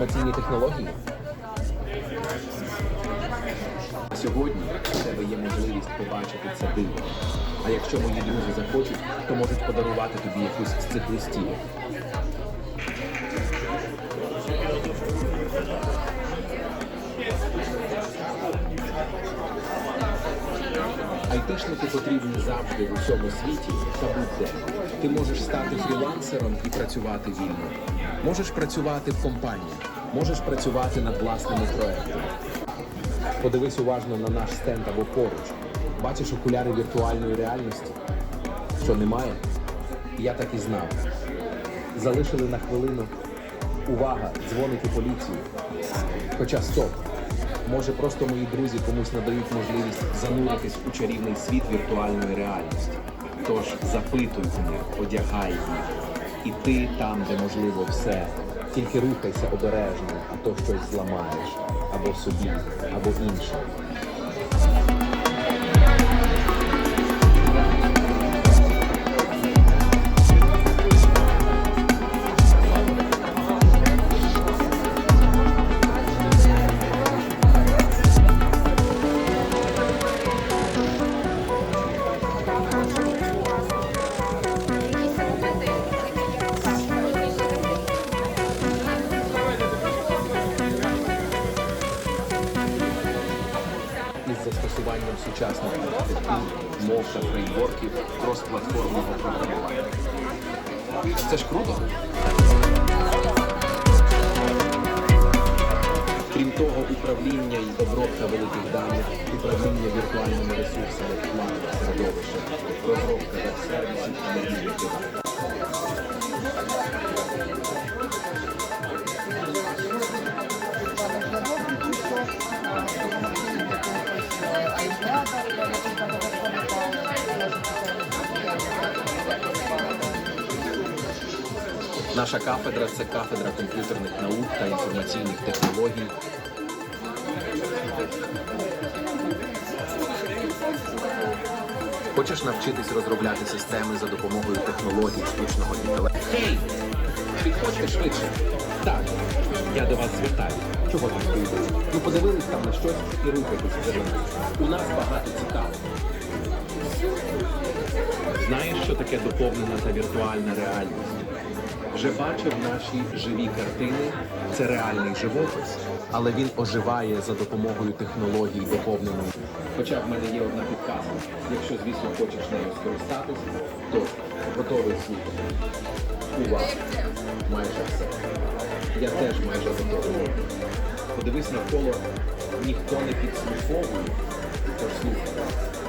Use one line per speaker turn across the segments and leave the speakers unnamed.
Інформаційні технології? Сьогодні у тебе є можливість побачити це диво. А якщо мої друзі захочуть, то можуть подарувати тобі якусь з цих листів. Айтишники потрібні завжди в усьому світі та будь-де. Ти можеш стати фрілансером і працювати вільно. Можеш працювати в компанії, можеш працювати над власними проектами. Подивись уважно на наш стенд або поруч. Бачиш окуляри віртуальної реальності? Що немає? Я так і знав. Залишили на хвилину. Увага! Дзвонить у поліцію. Хоча стоп. Може, просто мої друзі комусь надають можливість зануритись у чарівний світ віртуальної реальності. Тож запитуй мене, одягай їх. І ти там, де можливо все. Тільки рухайся обережно, а то щось зламаєш. Або собі, або іншим. Сучасних мов та фреймворків крос-платформного програмування. Це ж круто. Крім того, управління і обробка великих даних, управління віртуальними ресурсами планове середовище, розробка веб-сервісів і Наша кафедра це кафедра комп'ютерних наук та інформаційних технологій. Хочеш навчитись розробляти системи за допомогою технологій штучного інтелекту? Гей! Підходьте швидше. Так, я до вас звертаюся. Чого там стоїте? Ну подивились там на щось і рухайтеся. У нас багато цікавого. Знаєш, що таке доповнена та віртуальна реальність? Вже бачив наші живі картини. Це реальний живопис, але він оживає за допомогою технологій доповненої. Хоча в мене є одна підказка. Якщо, звісно, хочеш нею скористатись, то готовий слухати. Увага! Майже все. Я теж майже готовий. Подивись навколо, ніхто не підслуховує. Тож.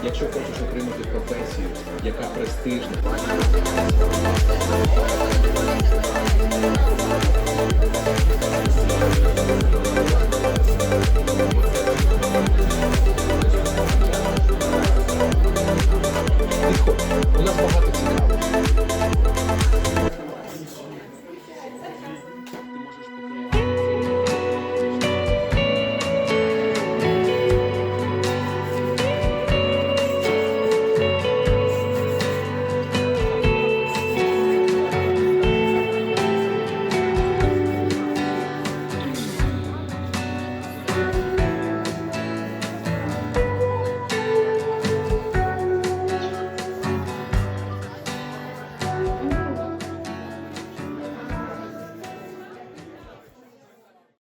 Якщо хочеш отримати професію, яка престижна,